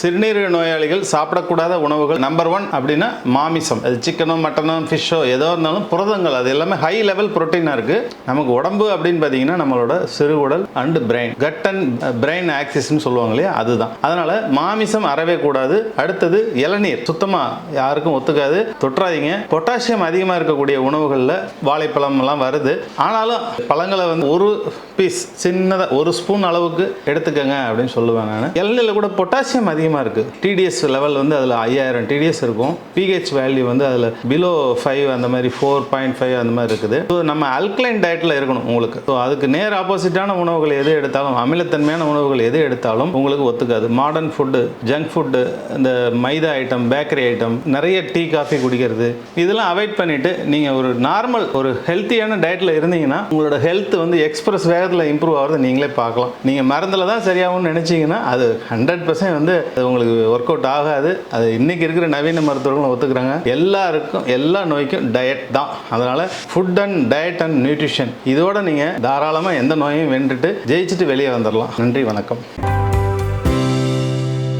சிறுநீரக நோயாளிகள் சாப்பிடக்கூடாத உணவுகள் நம்பர் ஒன் அப்படின்னா மாமிசம். அது சிக்கனோ மட்டனோ ஃபிஷ்ஷோ ஏதோ இருந்தாலும் புரதங்கள். அது எல்லாமே ஹை லெவல் புரோட்டீனாக இருக்குது நமக்கு உடம்பு அப்படின்னு பார்த்தீங்கன்னா நம்மளோட சிறுகுடல் and brain gut and brain ஆக்சிஸ்னு சொல்லுவாங்க இல்லையா? அதுதான். அதனால் மாமிசம் அறவே கூடாது. அடுத்தது இளநீர். சுத்தமாக யாருக்கும் ஒத்துக்காது. தொற்றாதீங்க. பொட்டாசியம் அதிகமாக இருக்கக்கூடிய உணவுகளில் வாழைப்பழம்லாம் வருது. ஆனாலும் பழங்களை வந்து ஒரு பீஸ் சின்னதாக ஒரு ஸ்பூன் அளவுக்கு எடுத்துக்கங்க அப்படின்னு சொல்லுவேன் நான். இளநீரில் கூட பொட்டாசியம் அதிகமாக இருக்குது டிடிஎஸ் லெவல் வந்து அதில் ஐயாயிரம் டிடிஎஸ் இருக்கும். பிஹெச் வேல்யூ வந்து அதில் பிலோ ஃபைவ் அந்த மாதிரி ஃபோர் பாயிண்ட் ஃபைவ் அந்த மாதிரி இருக்குது. ஸோ நம்ம அல்கலைன் டயட்டில் இருக்கணும் உங்களுக்கு. ஸோ அதுக்கு நேர் ஆப்போசிட்டான உணவுகள் எது எடுத்தாலும் அமிலத்தன்மையான உணவுகள் எது எடுத்தாலும் உங்களுக்கு ஒத்துக்காது. மாடர்ன் ஃபுட்டு ஜங்க் ஃபுட்டு இந்த மைதா ஐட்டம் பேக்கரி ஐட்டம் நிறைய டீ காஃபி குடிக்கிறது. இதெல்லாம் அவாய்ட் பண்ணிட்டு நீங்கள் ஒரு நார்மல் ஒரு ஹெல்த்தியான டயட்டில் இருந்தீங்கன்னா உங்களோட ஹெல்த் வந்து எக்ஸ்பிரஸ் வேகத்தில் இம்ப்ரூவ் ஆகிறத நீங்களே பார்க்கலாம். நீங்கள் மருந்தில் தான் சரியாகும்னு நினச்சிங்கன்னா அது ஹண்ட்ரட் பர்சன்ட் வந்து அது உங்களுக்கு ஒர்க் அவுட் ஆகாது. அது இன்றைக்கி இருக்கிற நவீன மருத்துவர்களும் ஒத்துக்கிறாங்க. எல்லாருக்கும் எல்லா நோய்க்கும் டயட் தான். அதனால் food and diet and nutrition இதோட நீங்கள் தாராளமாக எந்த நோயையும் வென்றுட்டு ஜெயிச்சுட்டு வெளியே வந்துடலாம் நன்றி வணக்கம்.